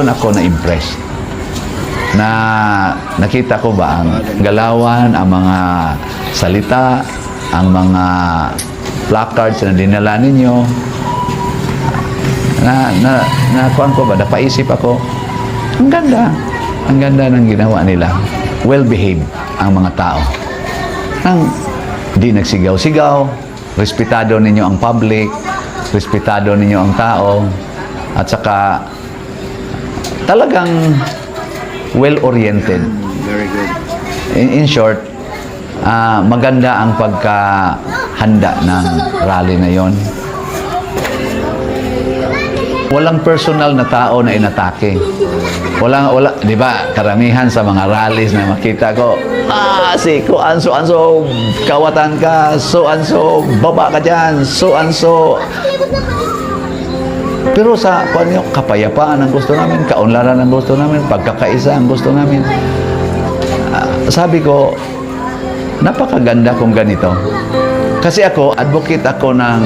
Doon ako na-impress na nakita ko ba ang galawan, ang mga salita, ang mga placards na dinala ninyo. Na, na, nakuhan ko ba, napaisip ako, ang ganda, ang ganda ng ginawa nila. Well-behaved ang mga tao. Nang di nagsigaw-sigaw, respetado ninyo ang public, respetado ninyo ang tao, at saka talagang well-oriented. Very good. In, in short, ah, maganda ang pagkahanda ng rally na yon. Walang personal na tao na inatake. Walang, wala, di ba, karamihan sa mga rallies na makita ko, ah, si Kuan, so anso, kawatan ka, so anso, baba ka dyan, so anso. Pero sa kuan nyo, kapayapaan ang gusto namin, kaunlaran ang gusto namin, pagkakaisa ang gusto namin. Ah, sabi ko, napakaganda kung ganito. Kasi ako, advocate ako ng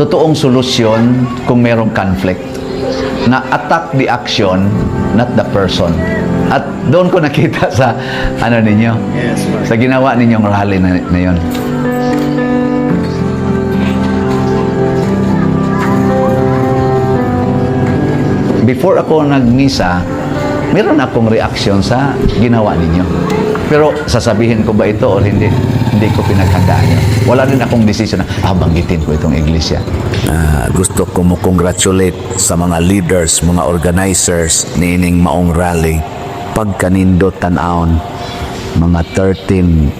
totoong solusyon kung merong conflict. Na attack the action, not the person. At doon ko nakita sa ano ninyo, Yes, sa ginawa ninyong rally na, na yun. Before ako nagmisa, meron akong reaksyon sa ginawa ninyo. Pero sasabihin ko ba ito o hindi? Hindi ko pinaghandaan yun. Wala rin akong desisyon na, ah, banggitin ko itong iglesia. Ah, gusto ko mo congratulate sa mga leaders, mga organizers ni ining maong rally. Pagkanindot tanaon, mga 13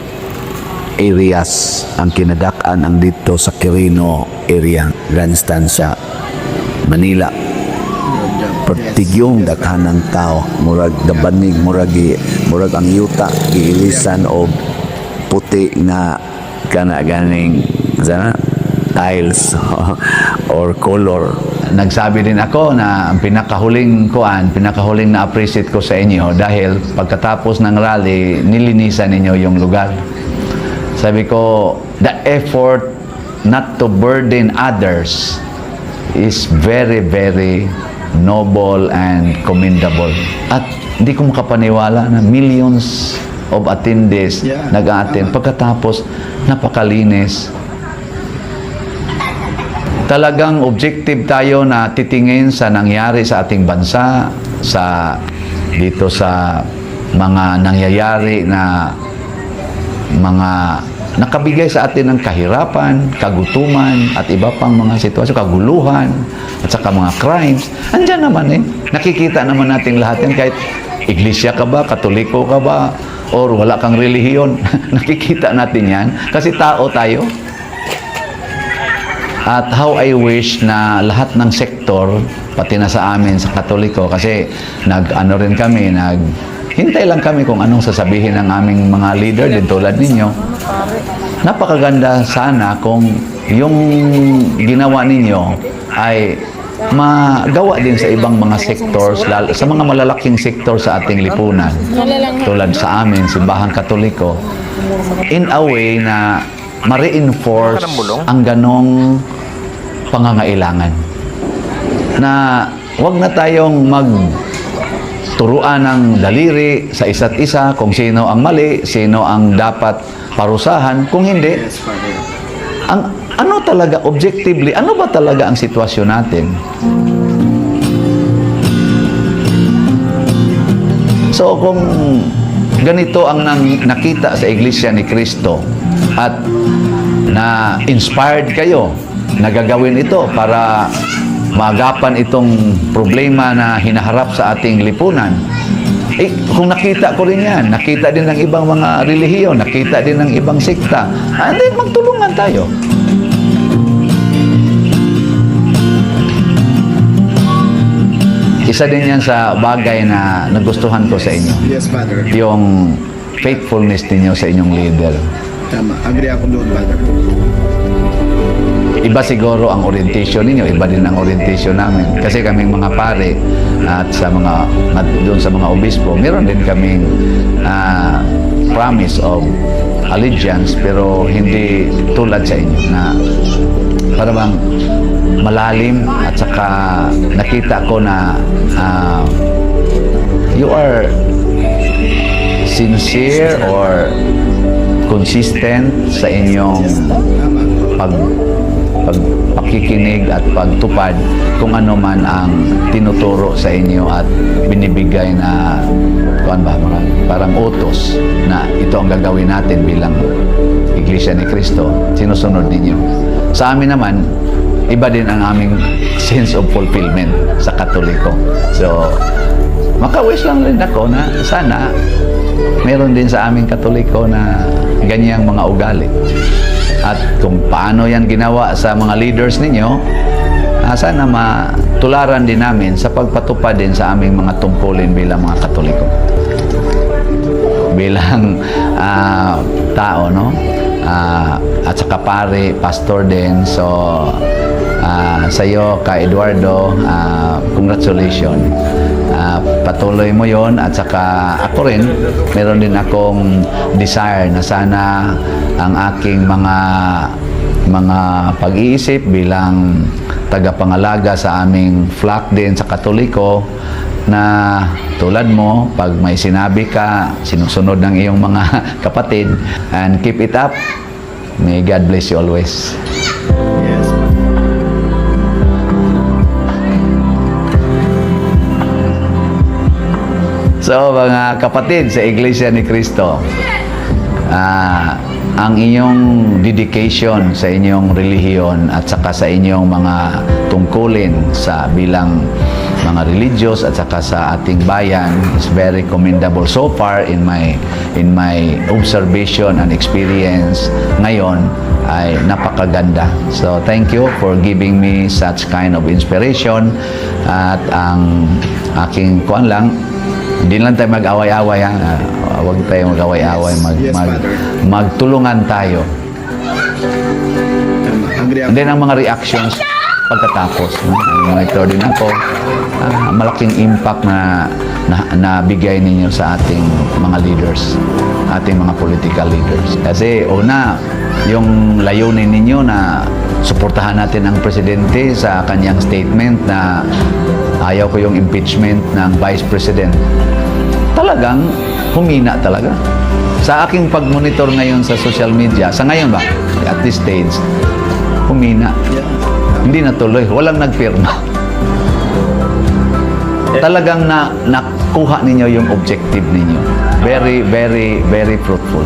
areas ang kinadak-an ang dito sa Quirino area, Grand Estancia, Manila. Pertigyong daghan ng tao, murag dabanig, murag, murag ang yuta, giilisan o puti nga kana ganing sana tiles or color Nagsabi din ako na ang pinakahuling kuan, pinakahuling na appreciate ko sa inyo dahil pagkatapos ng rally, nilinisan ninyo yung lugar. Sabi ko, the effort not to burden others is very, very noble and commendable. At hindi ko makapaniwala na millions of attendees Yeah, nag-attend. Pagkatapos, napakalinis, talagang objective tayo na titingin sa nangyari sa ating bansa, sa dito sa mga nangyayari na mga nakabigay sa atin ng kahirapan, kagutuman, at iba pang mga sitwasyon, kaguluhan, at saka mga crimes. Andyan naman eh. Nakikita naman natin lahat yan kahit iglesia ka ba, katoliko ka ba, or wala kang relihiyon. Nakikita natin yan kasi tao tayo. At how I wish na lahat ng sektor, pati na sa amin, sa Katoliko, kasi nag-ano rin kami, nag hintay lang kami kung anong sasabihin ng aming mga leader din tulad ninyo. Napakaganda sana kung yung ginawa ninyo ay magawa din sa ibang mga sectors, lalo, sa mga malalaking sektor sa ating lipunan. Tulad sa amin, Simbahang Katoliko, in a way na ma-reinforce ang ganong pangangailangan. Na wag na tayong mag turuan ng daliri sa isa't isa kung sino ang mali, sino ang dapat parusahan. Kung hindi, ang ano talaga objectively, ano ba talaga ang sitwasyon natin? So kung ganito ang nang, nakita sa iglesia ni Kristo at na inspired kayo na gagawin ito para magapan itong problema na hinaharap sa ating lipunan. Eh, kung nakita ko rin yan, nakita din ng ibang mga relihiyon, nakita din ng ibang sikta, and then magtulungan tayo. Isa din yan sa bagay na nagustuhan ko sa inyo. Yes, Father. Yung faithfulness ninyo sa inyong leader. Tama. Agree ako doon, Father. Iba siguro ang orientation ninyo, iba din ang orientation namin. Kasi kaming mga pare at sa mga at doon sa mga obispo, meron din kaming ah, promise of allegiance pero hindi tulad sa inyo na para bang malalim at saka nakita ko na ah, you are sincere or consistent sa inyong pag, pag pakikinig at pagtupad kung ano man ang tinuturo sa inyo at binibigay na kuan ba mga parang utos na ito ang gagawin natin bilang Iglesia ni Cristo sinusunod ninyo sa amin naman iba din ang aming sense of fulfillment sa Katoliko so maka-wish lang rin ako na sana meron din sa aming Katoliko na ganyang mga ugali. At kung paano yan ginawa sa mga leaders ninyo, sana matularan din namin sa pagpatupad din sa aming mga tungkulin bilang mga Katoliko. Bilang ah, tao, no? Ah, at saka pare, pastor din. So, ah, sa iyo, ka Eduardo, ah, congratulations. Patuloy mo yon at saka ako rin, meron din akong desire na sana ang aking mga mga pag-iisip bilang tagapangalaga sa aming flock din sa Katoliko na tulad mo, pag may sinabi ka, sinusunod ng iyong mga kapatid, and keep it up. May God bless you always. So, mga kapatid sa Iglesia ni Cristo, ah, ang inyong dedication sa inyong relihiyon at saka sa inyong mga tungkulin sa bilang mga religious at saka sa ating bayan is very commendable so far in my in my observation and experience ngayon ay napakaganda. So thank you for giving me such kind of inspiration at ang aking kuan lang hindi lang tayo mag-away-away ha. Ah, Huwag tayo mag-away-away. Mag, Yes, mag, Father. magtulungan tayo. And then ang mga reactions pagkatapos. No? Monitor din ako. Ah, malaking impact na, na nabigay ninyo sa ating mga leaders, ating mga political leaders. Kasi una, yung layunin ninyo na suportahan natin ang presidente sa kanyang statement na ayaw ko yung impeachment ng vice president. Talagang humina talaga. Sa aking pag-monitor ngayon sa social media, sa ngayon ba, at this stage, humina. Hindi natuloy. Walang nagpirma. Talagang na nakuha ninyo yung objective ninyo. Very, very, very fruitful.